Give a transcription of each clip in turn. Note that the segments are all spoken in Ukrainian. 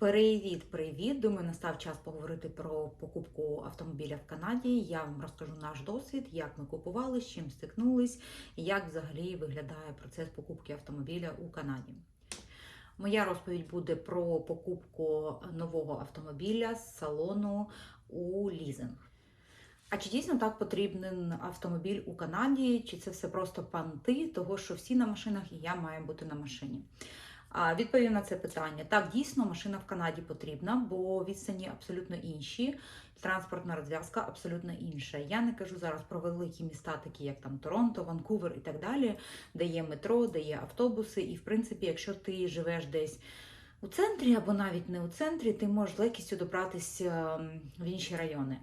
Привіт-привіт! Думаю, настав час поговорити про покупку автомобіля в Канаді. Я вам розкажу наш досвід, як ми купували, з чим стикнулись, і як взагалі виглядає процес покупки автомобіля у Канаді. Моя розповідь буде про покупку нового автомобіля з салону у лізинг. А чи дійсно так потрібен автомобіль у Канаді? Чи це все просто панти, того що всі на машинах і я маю бути на машині? Відповім на це питання. Так, дійсно, машина в Канаді потрібна, бо відстані абсолютно інші, транспортна розв'язка абсолютно інша. Я не кажу зараз про великі міста, такі як там Торонто, Ванкувер і так далі, де є метро, де є автобуси. І, в принципі, якщо ти живеш десь у центрі або навіть не у центрі, ти можеш легкістю добратися в інші райони.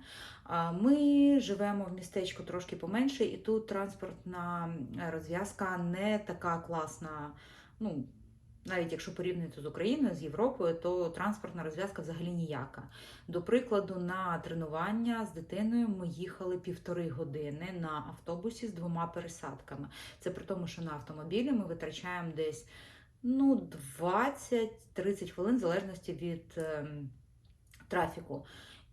Ми живемо в містечку трошки поменше, і тут транспортна розв'язка не така класна. ну, навіть якщо порівнювати з Україною, з Європою, то транспортна розв'язка взагалі ніяка. До прикладу, на тренування з дитиною ми їхали півтори години на автобусі з двома пересадками. Це при тому, що на автомобілі ми витрачаємо десь ну, 20-30 хвилин, в залежності від ем, трафіку.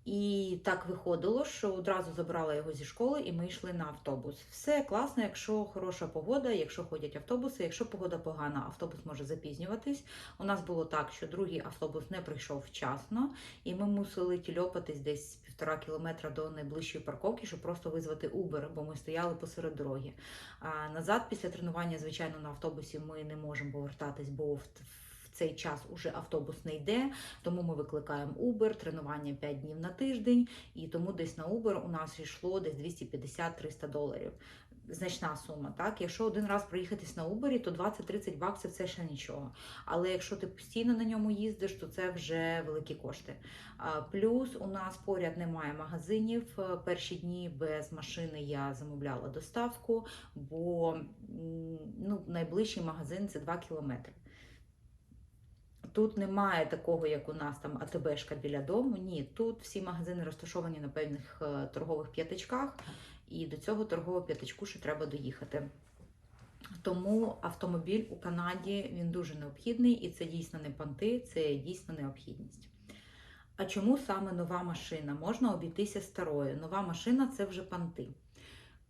І так виходило, що одразу забрала його зі школи, і ми йшли на автобус. Все класно, якщо хороша погода, якщо ходять автобуси. Якщо погода погана, автобус може запізнюватись. У нас було так, що другий автобус не прийшов вчасно, і ми мусили тільопатись десь півтора кілометра до найближчої парковки, щоб просто визвати Uber, бо ми стояли посеред дороги. А назад після тренування, звичайно, на автобусі ми не можемо повертатись, бо в цей час уже автобус не йде, тому ми викликаємо Uber, тренування 5 днів на тиждень, і тому десь на Uber у нас йшло десь 250-300 доларів. Значна сума, так? Якщо один раз проїхатись на Uber, то 20-30 баксів це ще нічого. Але якщо ти постійно на ньому їздиш, то це вже великі кошти. Плюс у нас поряд немає магазинів. Перші дні без машини я замовляла доставку, бо ну, найближчий магазин це 2 кілометри. Тут немає такого, як у нас там АТБшка біля дому. Ні, тут всі магазини розташовані на певних е, торгових п'ятачках, і до цього торгового п'ятачку ще треба доїхати. Тому автомобіль у Канаді він дуже необхідний, і це дійсно не понти, це дійсно необхідність. А чому саме нова машина? Можна обійтися старою. Нова машина це вже понти.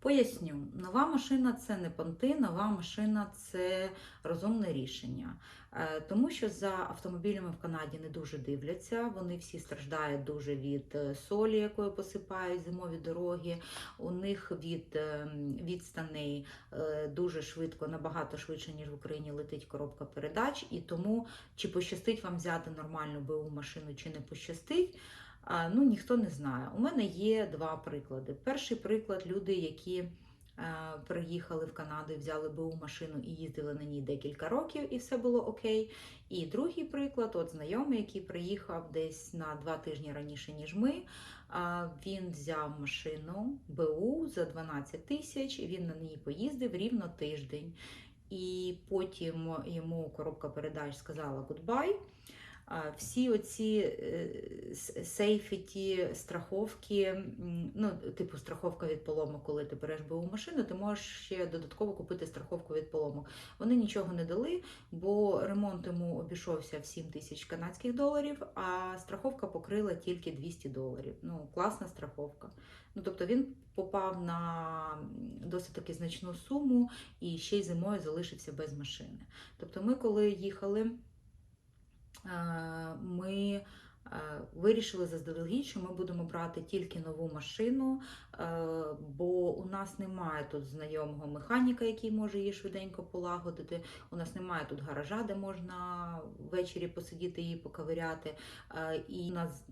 Поясню, нова машина це не понти, нова машина це розумне рішення. Е, тому що за автомобілями в Канаді не дуже дивляться. Вони всі страждають дуже від е, солі, якою посипають зимові дороги. У них від е, відстаней дуже швидко, набагато швидше, ніж в Україні летить коробка передач. І тому чи пощастить вам взяти нормальну БУ машину, чи не пощастить. Ну, ніхто не знає. У мене є два приклади. Перший приклад люди, які приїхали в Канаду, взяли БУ машину і їздили на ній декілька років, і все було окей. І другий приклад, от знайомий, який приїхав десь на два тижні раніше, ніж ми. Він взяв машину БУ за 12 тисяч, він на ній поїздив рівно тиждень. І потім йому коробка передач сказала гудбай. Всі оці сейфіті, страховки, ну, типу страховка від поломок, коли ти береш БУ машину, ти можеш ще додатково купити страховку від поломок. Вони нічого не дали, бо ремонт йому обійшовся в 7 тисяч канадських доларів, а страховка покрила тільки 200 доларів. Ну, класна страховка. Ну, Тобто він попав на досить таки значну суму і ще й зимою залишився без машини. Тобто, ми, коли їхали. Е, ми е, вирішили заздалегідь, що ми будемо брати тільки нову машину, е, бо у нас немає тут знайомого механіка, який може її швиденько полагодити. У нас немає тут гаража, де можна ввечері посидіти і поковиряти. І у нас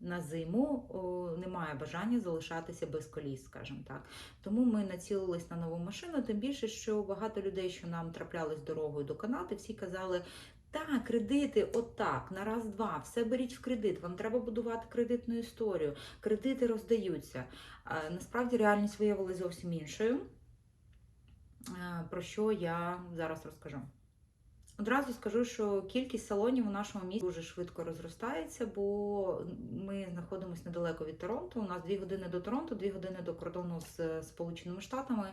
на зиму о, немає бажання залишатися без коліс, скажімо так. Тому ми націлились на нову машину, тим більше, що багато людей, що нам траплялись дорогою до Канади, всі казали, так, кредити, отак, на раз-два, все беріть в кредит. Вам треба будувати кредитну історію. Кредити роздаються. Насправді реальність виявилася зовсім іншою, про що я зараз розкажу. Одразу скажу, що кількість салонів у нашому місті дуже швидко розростається, бо ми знаходимося недалеко від Торонто. У нас дві години до Торонто, дві години до кордону з Сполученими Штатами,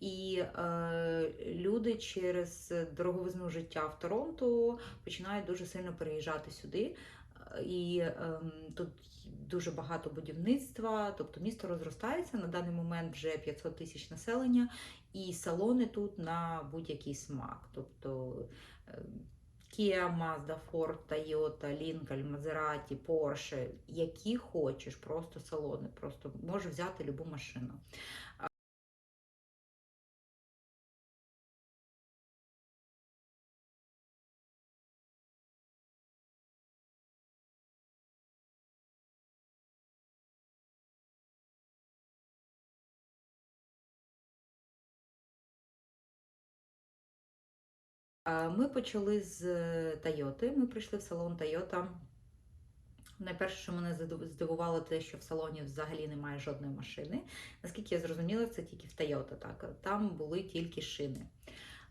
і е, люди через дороговизну життя в Торонто починають дуже сильно переїжджати сюди. І ем, тут дуже багато будівництва, тобто місто розростається на даний момент вже 500 тисяч населення, і салони тут на будь-який смак. Тобто Kia, Mazda, Ford, Toyota, Lincoln, Maserati, Porsche, які хочеш, просто салони, просто можеш взяти любу машину. Ми почали з Тойоти. Ми прийшли в салон Toyota. Найперше, що мене здивувало, те, що в салоні взагалі немає жодної машини. Наскільки я зрозуміла, це тільки в Toyota. Так там були тільки шини.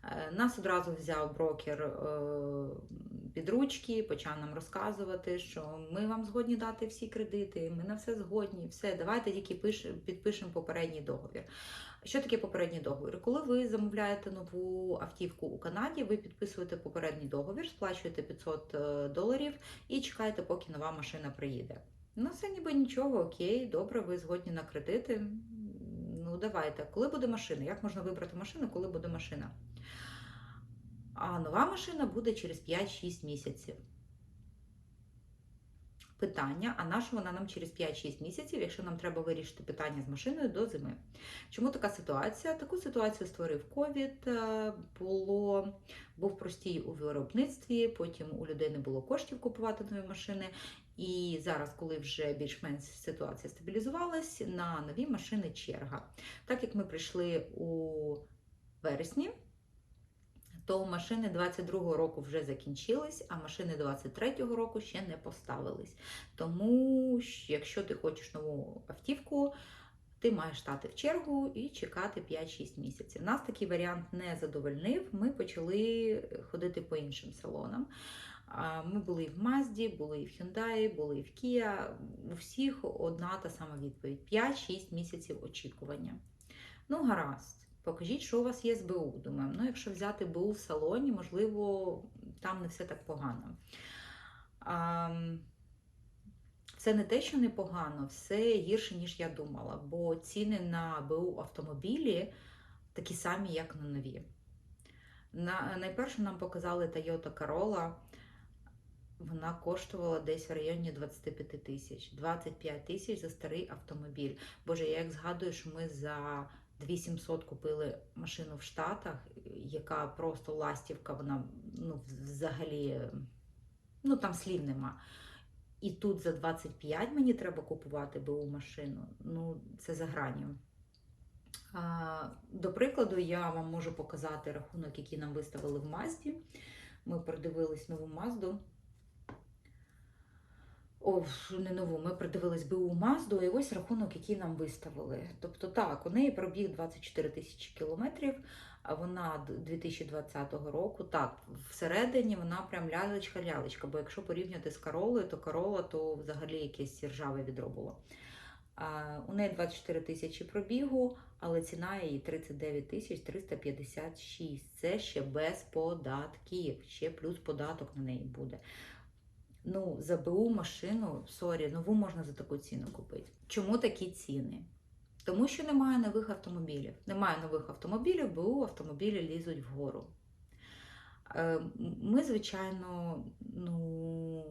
Е, Нас одразу взяв брокер е, під ручки, почав нам розказувати, що ми вам згодні дати всі кредити, ми на все згодні, все, давайте тільки підпишемо попередній договір. Що таке попередній договір? Коли ви замовляєте нову автівку у Канаді, ви підписуєте попередній договір, сплачуєте 500 е, доларів і чекаєте, поки нова машина приїде. Ну, це ніби нічого, окей, добре, ви згодні на кредити. Ну, давайте. Коли буде машина? Як можна вибрати машину, коли буде машина? А нова машина буде через 5-6 місяців. Питання: а на що вона нам через 5-6 місяців, якщо нам треба вирішити питання з машиною до зими? Чому така ситуація? Таку ситуацію створив ковід. е, Було був простій у виробництві, потім у людей не було коштів купувати нові машини. І зараз, коли вже більш-менш ситуація стабілізувалась, на нові машини черга. Так як ми прийшли у вересні, то машини 22-го року вже закінчились, а машини 23-го року ще не поставились. Тому, якщо ти хочеш нову автівку, ти маєш стати в чергу і чекати 5-6 місяців. Нас такий варіант не задовольнив. Ми почали ходити по іншим салонам. Ми були і в Мазді, були і в Hyundai, були і в Kia. У всіх одна та сама відповідь: 5-6 місяців очікування. Ну, гаразд. Покажіть, що у вас є з БУ. Думаю, ну, якщо взяти БУ в салоні, можливо, там не все так погано. А, це не те, що непогано, все гірше, ніж я думала, бо ціни на БУ автомобілі такі самі, як на нові. На, найперше нам показали Toyota Corolla. Вона коштувала десь в районі 25 тисяч, 25 тисяч за старий автомобіль. Боже, я як згадую, що ми за 2700 купили машину в Штатах, яка просто ластівка, вона ну, взагалі, ну там слів нема. І тут за 25 мені треба купувати БУ машину. Ну, це за гранню. До прикладу, я вам можу показати рахунок, який нам виставили в Мазді. Ми продивились нову Мазду. О, не нову, ми придивились БУ Мазду, і ось рахунок, який нам виставили. Тобто так, у неї пробіг 24 тисячі кілометрів, а вона 2020 року. Так, всередині вона прям лялечка-лялечка, бо якщо порівняти з Королою, то Корола то взагалі якесь ржаве відро було. У неї 24 тисячі пробігу, але ціна її 39 тисяч 356. Це ще без податків, ще плюс податок на неї буде. Ну, за БУ машину, сорі, нову можна за таку ціну купити. Чому такі ціни? Тому що немає нових автомобілів. Немає нових автомобілів, БУ автомобілі лізуть вгору. Е, Ми, звичайно, ну,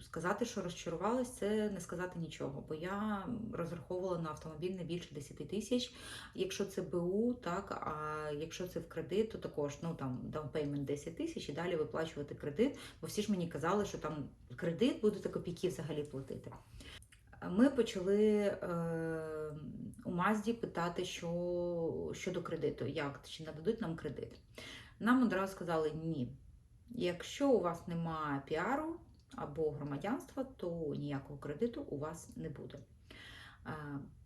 сказати, що розчарувалась, це не сказати нічого, бо я розраховувала на автомобіль не більше 10 тисяч. Якщо це БУ, так, а якщо це в кредит, то також ну, там даунпеймент 10 тисяч і далі виплачувати кредит, бо всі ж мені казали, що там кредит будете копійки взагалі платити. Ми почали е, у Мазді питати, що щодо кредиту, як чи нададуть нам кредит. Нам одразу сказали ні. Якщо у вас немає піару або громадянства, то ніякого кредиту у вас не буде. Е,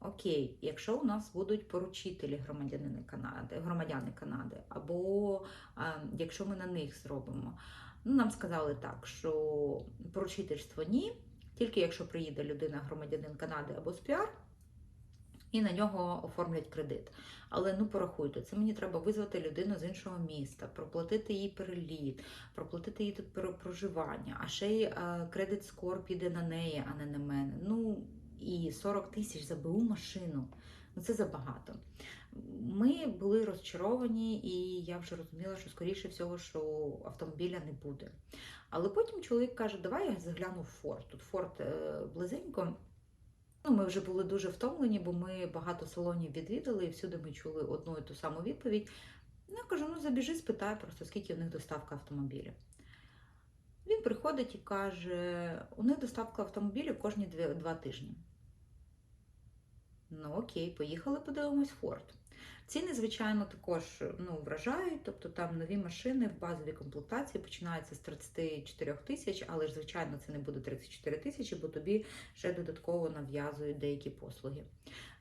окей, якщо у нас будуть поручителі громадянини Канади, громадяни Канади, або е, якщо ми на них зробимо, ну, нам сказали так, що поручительство ні, тільки якщо приїде людина, громадянин Канади або з піар, і на нього оформлять кредит. Але ну порахуйте, це мені треба визвати людину з іншого міста, проплатити їй переліт, проплатити їй тут про- проживання, а ще й е, кредит скор піде на неї, а не на мене. Ну і 40 тисяч за БУ машину. Ну це забагато. Ми були розчаровані, і я вже розуміла, що скоріше всього, що автомобіля не буде. Але потім чоловік каже: Давай я загляну в Форд. Тут Форд е, близенько. Ну, ми вже були дуже втомлені, бо ми багато салонів відвідали, і всюди ми чули одну і ту саму відповідь. Ну, я кажу: ну забіжи, спитай просто, скільки у них доставка автомобілів. Він приходить і каже: у них доставка автомобілів кожні два тижні. Ну окей, поїхали, подивимось Форд. Ціни, звичайно, також ну, вражають, тобто там нові машини в базовій комплектації починаються з 34 тисяч, але ж, звичайно, це не буде 34 тисячі, бо тобі ще додатково нав'язують деякі послуги.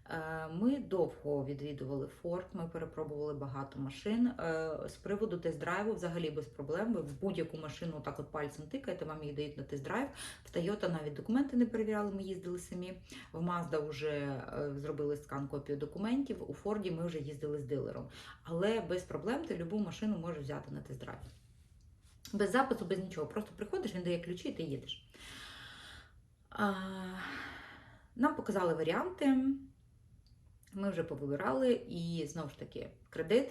Е, Ми довго відвідували Форд, ми перепробували багато машин. Е, З приводу тест-драйву взагалі без проблем. Ви в будь-яку машину так от пальцем тикаєте, вам її дають на тест-драйв. В Toyota навіть документи не перевіряли, ми їздили самі. В Mazda вже е, зробили скан копію документів. У Форді ми вже їздили з дилером. Але без проблем ти любу машину можеш взяти на тест-драйв. Без запису, без нічого. Просто приходиш, він дає ключі і ти їдеш. Нам показали варіанти. Ми вже повибирали, і знову ж таки, кредит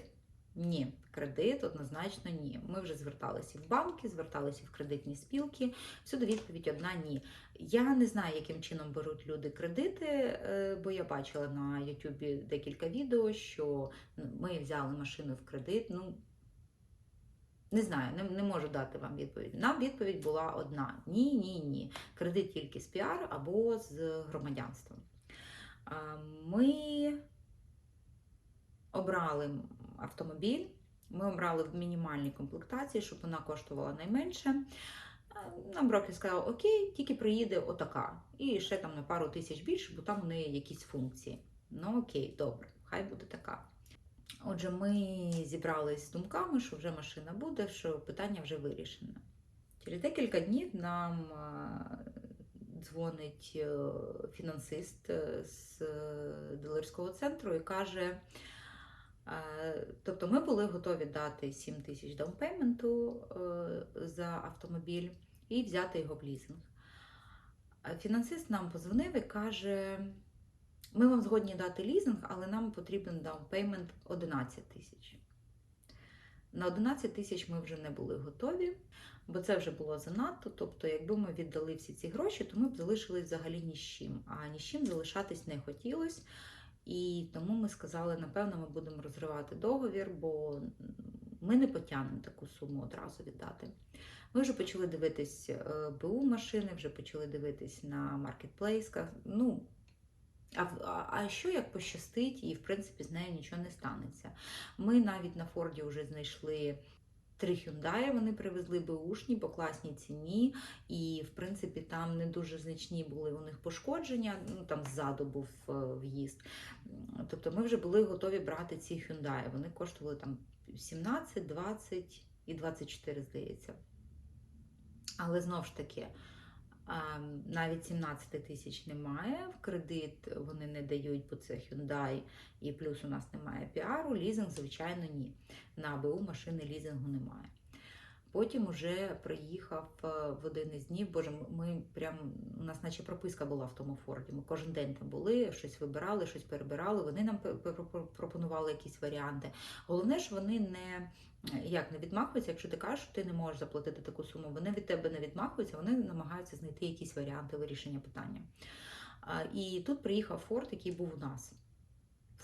ні. Кредит однозначно ні. Ми вже зверталися в банки, зверталися в кредитні спілки. Всюди відповідь одна ні. Я не знаю, яким чином беруть люди кредити, е, бо я бачила на Ютубі декілька відео, що ми взяли машину в кредит. Ну, не знаю, не, не можу дати вам відповідь. Нам відповідь була одна: ні, ні, ні. Кредит тільки з піар або з громадянством. Ми обрали автомобіль. Ми обрали в мінімальній комплектації, щоб вона коштувала найменше. Нам брокер сказав, окей, тільки приїде отака. І ще там на пару тисяч більше, бо там у неї якісь функції. Ну окей, добре, хай буде така. Отже, ми зібрались з думками, що вже машина буде, що питання вже вирішено. Через декілька днів нам а, дзвонить е, фінансист е, з е, дилерського центру і каже: тобто ми були готові дати 7 тисяч даунпейменту за автомобіль і взяти його в лізинг. Фінансист нам позвонив і каже: ми вам згодні дати лізинг, але нам потрібен даунпеймент 11 тисяч. На 11 тисяч ми вже не були готові, бо це вже було занадто. Тобто, якби ми віддали всі ці гроші, то ми б залишились взагалі ні з чим. А ні з чим залишатись не хотілося. І тому ми сказали, напевно, ми будемо розривати договір, бо ми не потягнемо таку суму одразу віддати. Ми вже почали дивитись е, БУ машини, вже почали дивитись на маркетплейсках. Ну, а, а, що як пощастить, і в принципі з нею нічого не станеться. Ми навіть на Форді вже знайшли три Hyundai, вони привезли беушні по класній ціні, і в принципі там не дуже значні були у них пошкодження. Ну там ззаду був е, в'їзд. Тобто ми вже були готові брати ці Hyundai. Вони коштували там 17, 20 і 24, здається. Але знову ж таки, навіть 17 тисяч немає. В кредит вони не дають, бо це Hyundai, і плюс у нас немає піару. Лізинг, звичайно, ні. На АБУ машини лізингу немає. Потім уже приїхав е, в один із днів. Боже, ми прям у нас, наче прописка була в тому Форді. Ми кожен день там були, щось вибирали, щось перебирали. Вони нам пропонували якісь варіанти. Головне ж, вони не як не відмахуються, якщо ти кажеш, що ти не можеш заплатити таку суму, вони від тебе не відмахуються, вони намагаються знайти якісь варіанти вирішення питання. І тут приїхав Форд, який був у нас.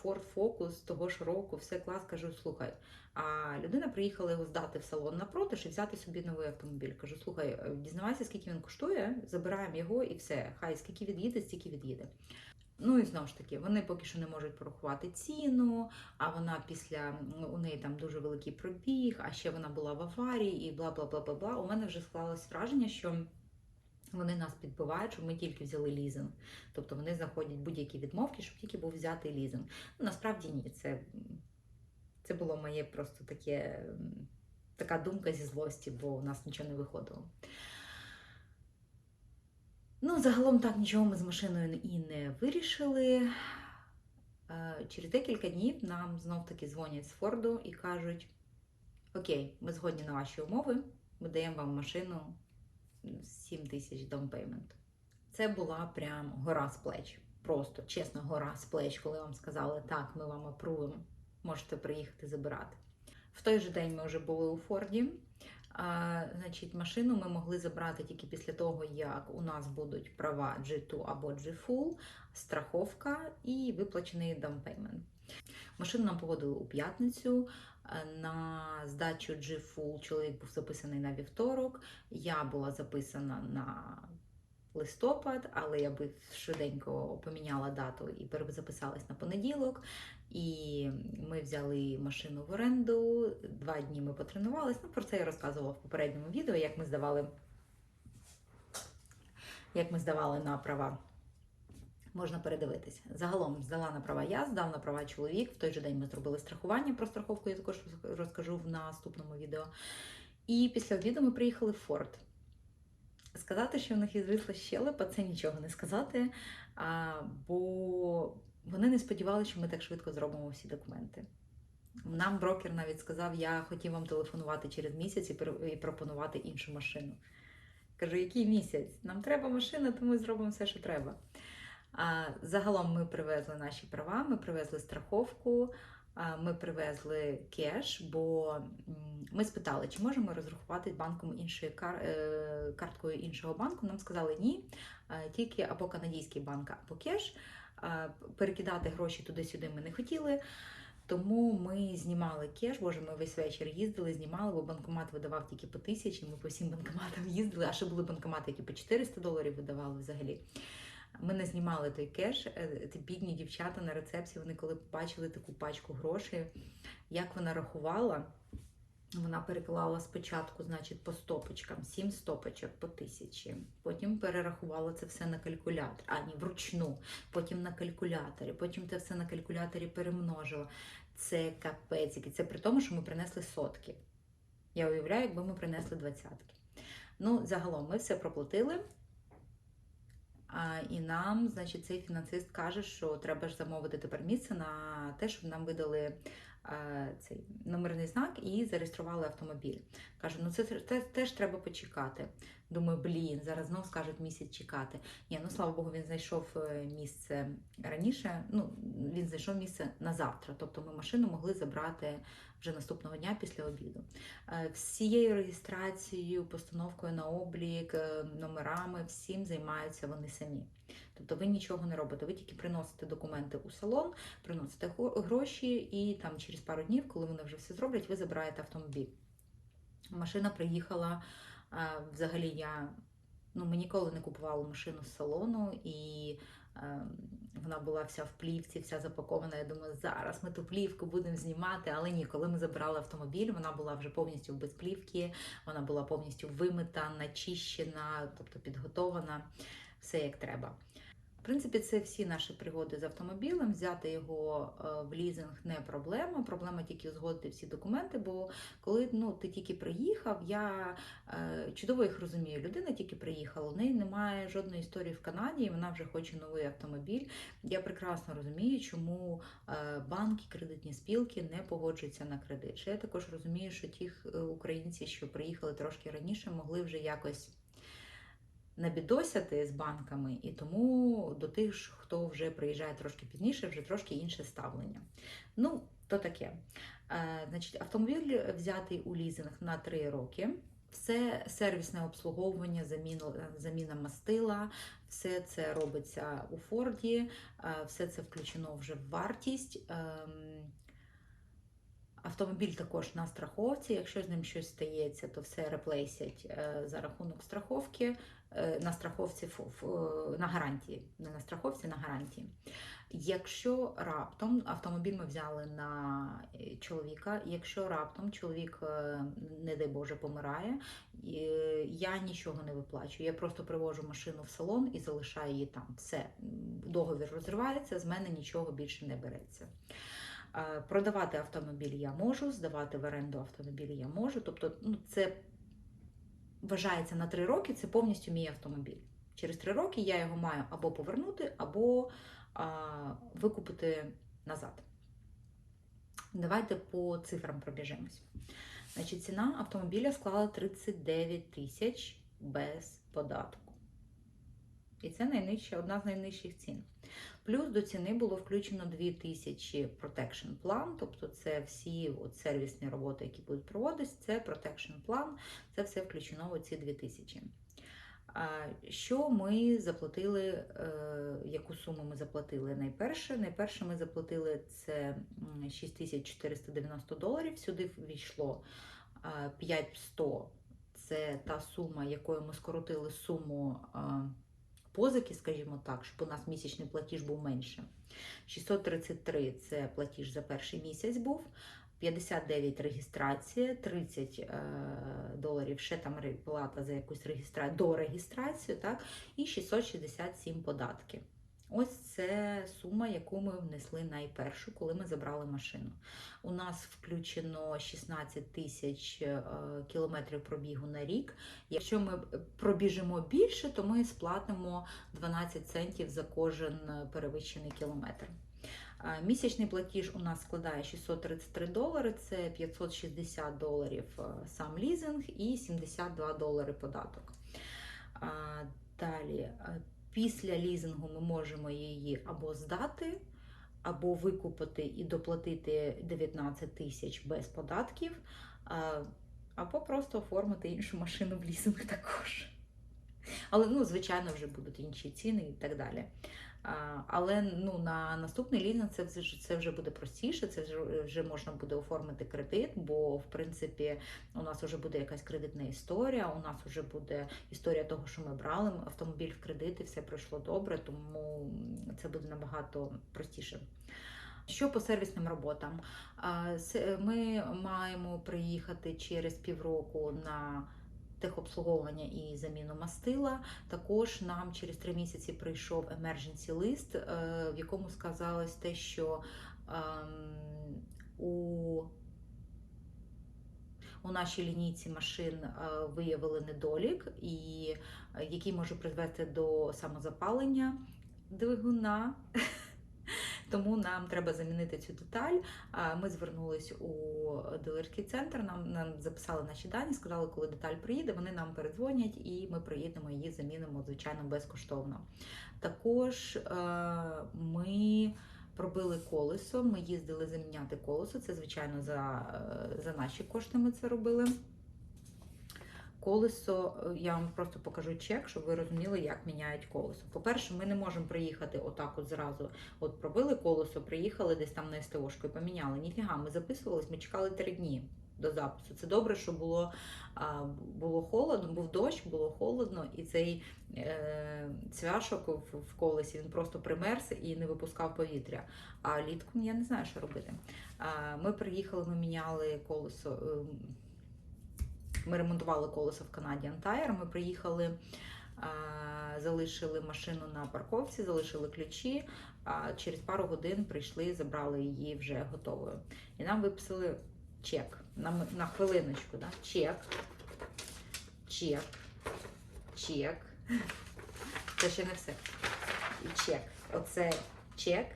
Ford Focus того ж року, все клас, кажу, слухай. А людина приїхала його здати в салон на продаж і взяти собі новий автомобіль. Кажу, слухай, е, дізнавайся, скільки він коштує, забираємо його і все. Хай скільки від'їде, стільки від'їде. Ну і знову ж таки, вони поки що не можуть порахувати ціну, а вона після у неї там дуже великий пробіг, а ще вона була в аварії і бла бла бла бла бла. У мене вже склалось враження, що вони нас підбивають, щоб ми тільки взяли лізинг. Тобто вони знаходять будь-які відмовки, щоб тільки був взятий лізинг. Ну, насправді ні, це, це було моє просто таке, така думка зі злості, бо у нас нічого не виходило. Ну, загалом так нічого ми з машиною і не вирішили. Е, Через декілька днів нам знов таки дзвонять з Форду і кажуть: Окей, ми згодні на ваші умови, ми даємо вам машину 7 тисяч даунпеймент. Це була прям гора з плеч. Просто чесно, гора з плеч, коли вам сказали, так, ми вам апруємо, можете приїхати забирати. В той же день ми вже були у Форді. А, значить, машину ми могли забрати тільки після того, як у нас будуть права G2 або G-Full, страховка і виплачений даунпеймент. Машину нам погодили у п'ятницю. Е, На здачу G-Full чоловік був записаний на вівторок. Я була записана на листопад, але я би швиденько поміняла дату і перезаписалась на понеділок. І ми взяли машину в оренду. Два дні ми потренувалися. Ну, про це я розказувала в попередньому відео, як ми здавали, як ми здавали на права. Можна передивитися. Загалом здала на права я, здав на права чоловік. В той же день ми зробили страхування. Про страховку я також розкажу в наступному відео. І після обіду ми приїхали в Форт. Сказати, що в них відвисла щелепа, це нічого не сказати. А, бо вони не сподівалися, що ми так швидко зробимо всі документи. Нам брокер навіть сказав, я хотів вам телефонувати через місяць і пропонувати іншу машину. Кажу, який місяць? Нам треба машина, то ми зробимо все, що треба. Загалом ми привезли наші права, ми привезли страховку, ми привезли кеш, бо ми спитали, чи можемо розрахувати банком іншої кар... е, карткою іншого банку. Нам сказали ні, тільки або канадський банк, або кеш. Перекидати гроші туди-сюди ми не хотіли. Тому ми знімали кеш. Боже, ми весь вечір їздили, знімали, бо банкомат видавав тільки по тисячі. Ми по всім банкоматам їздили, а ще були банкомати, які по 400 доларів видавали взагалі. Ми не знімали той кеш. Е, Ті бідні дівчата на рецепції, вони коли побачили таку пачку грошей, як вона рахувала, вона переклала спочатку, значить, по стопочкам, сім стопочок по тисячі. Потім перерахувала це все на калькулятор, а ні, вручну, потім на калькуляторі, потім це все на калькуляторі перемножила. Це капець, це при тому, що ми принесли сотки. Я уявляю, якби ми принесли двадцятки. Ну, загалом ми все проплатили. І нам, значить, цей фінансист каже, що треба ж замовити тепер місце на те, щоб нам видали цей номерний знак і зареєстрували автомобіль. Каже, ну це, теж треба почекати. Думаю, блін, зараз знов скажуть місяць чекати. Ні, ну слава Богу, він знайшов е, місце раніше. Ну, він знайшов місце на завтра. Тобто ми машину могли забрати вже наступного дня після обіду. Е, Всією реєстрацією, постановкою на облік, е, номерами, всім займаються вони самі. Тобто ви нічого не робите, ви тільки приносите документи у салон, приносите гроші, і там через пару днів, коли вони вже все зроблять, ви забираєте автомобіль. Машина приїхала. Взагалі, я ну, ми ніколи не купували машину з салону, і е, вона була вся в плівці, вся запакована. Я думаю, зараз ми ту плівку будемо знімати. Але ні, коли ми забирали автомобіль, вона була вже повністю без плівки, вона була повністю вимита, начищена, тобто підготована, все як треба. Принципі, це всі наші пригоди з автомобілем. Взяти його е, в лізинг не проблема. Проблема тільки узгодити всі документи. Бо коли ну, ти тільки приїхав, я е, чудово їх розумію. Людина тільки приїхала, у неї немає жодної історії в Канаді, і вона вже хоче новий автомобіль. Я прекрасно розумію, чому е, банки, кредитні спілки не погоджуються на кредит. Ще я також розумію, що ті українці, що приїхали трошки раніше, могли вже якось набідосяти з банками, і тому до тих, хто вже приїжджає трошки пізніше, вже трошки інше ставлення. Ну, то таке. Е, значить, автомобіль взятий у лізинг на 3 роки. Все сервісне обслуговування, заміна, заміна мастила, все це робиться у Форді, е, все це включено вже в вартість. Ем, Автомобіль також на страховці. Якщо з ним щось стається, то все реплейсять е, за рахунок страховки. Е, На страховці на гарантії, не на страховці, на гарантії. Якщо раптом автомобіль ми взяли на е, чоловіка, якщо раптом чоловік, е, не дай Боже, помирає, я нічого не виплачую. Я просто привожу машину в салон і залишаю її там. Все, договір розривається, з мене нічого більше не береться. Продавати автомобіль я можу, здавати в оренду автомобіль я можу. Тобто, ну, це вважається на три роки, це повністю мій автомобіль. Через три роки я його маю або повернути, або а, викупити назад. Давайте по цифрам пробіжимось. Значить, ціна автомобіля склала 39 тисяч без податку. І це найнижча, одна з найнижчих цін. Плюс до ціни було включено 2000 Protection план, тобто це всі от сервісні роботи, які будуть проводитись, це Protection план, це все включено в ці 2000. А Що ми заплатили, е, яку суму ми заплатили найперше? Найперше ми заплатили це 6490 доларів. Сюди ввійшло е, 5100. Це та сума, якою ми скоротили суму позики, скажімо так, щоб у нас місячний платіж був менше. 633 це платіж за перший місяць був. 59 реєстрація, 30 е, доларів ще там плата за якусь реєстрацію до реєстрацію, так, і 667 податки. Ось це сума, яку ми внесли найпершу, коли ми забрали машину. У нас включено 16 тисяч е, кілометрів пробігу на рік. Якщо ми пробіжимо більше, то ми сплатимо 12 центів за кожен е, перевищений кілометр. Місячний платіж у нас складає 633 долари, це 560 доларів е, сам лізинг і 72 долари податок. Далі, е, після лізингу ми можемо її або здати, або викупити і доплатити 19 тисяч без податків, або просто оформити іншу машину в лізинг також. Але, ну, звичайно, вже будуть інші ціни і так далі. Але ну, на наступний лізинг це, вже- це вже буде простіше, це вже, можна буде оформити кредит, бо в принципі у нас вже буде якась кредитна історія, у нас вже буде історія того, що ми брали автомобіль в кредит і все пройшло добре, тому це буде набагато простіше. Що по сервісним роботам? Ми маємо приїхати через півроку на техобслуговування і заміну мастила. Також нам через три місяці прийшов emergency лист, в якому сказалось те, що ем, у у нашій лінійці машин е, виявили недолік, і е, який може призвести до самозапалення двигуна. Тому нам треба замінити цю деталь. Ми звернулись у дилерський центр, нам, нам записали наші дані, сказали, коли деталь приїде, вони нам передзвонять і ми приїдемо її замінимо, звичайно, безкоштовно. Також е, ми пробили колесо, ми їздили заміняти колесо. Це, звичайно, за, е, за наші кошти ми це робили. Колесо, е, я вам просто покажу чек, щоб ви розуміли, як міняють колесо. По-перше, ми не можемо приїхати отак от зразу. От пробили колесо, приїхали десь там на СТОшку і поміняли. Ніфіга, ми записувались, ми чекали три дні до запису. Це добре, що було, було холодно, був дощ, було холодно, і цей е, цвяшок в, в колесі він просто примерз і не випускав повітря. А літком я не знаю, що робити. А, ми приїхали, ми міняли колесо. ем, ми ремонтували колесо в Канаді Tire. Ми приїхали, залишили машину на парковці, залишили ключі. А через пару годин прийшли, забрали її вже готовою. І нам виписали чек на, на хвилиночку. Да? Чек, чек, чек. Це ще не все. І чек. Оце чек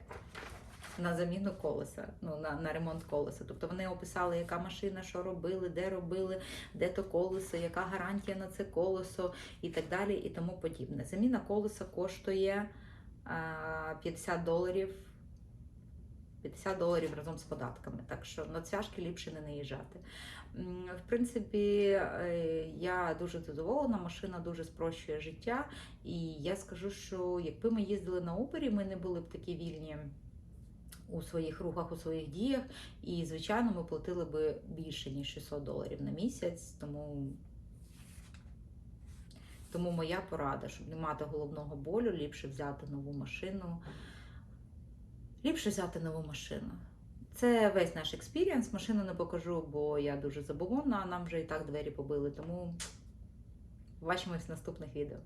на заміну колеса, ну на, на ремонт колеса. Тобто вони описали, яка машина, що робили, де робили, де то колесо, яка гарантія на це колесо і так далі, і тому подібне. Заміна колеса коштує а, 50 доларів. 50 доларів разом з податками, так що на цвяшки ліпше не наїжджати. В принципі, е, я дуже задоволена, машина дуже спрощує життя. І я скажу, що якби ми їздили на Uber, ми не були б такі вільні у своїх рухах, у своїх діях. І, звичайно, ми платили би більше, ніж 600 доларів на місяць. Тому, тому моя порада, щоб не мати головного болю, ліпше взяти нову машину. Ліпше взяти нову машину. Це весь наш експірієнс. Машину не покажу, бо я дуже забобонна, а нам вже і так двері побили. Тому бачимось в наступних відео.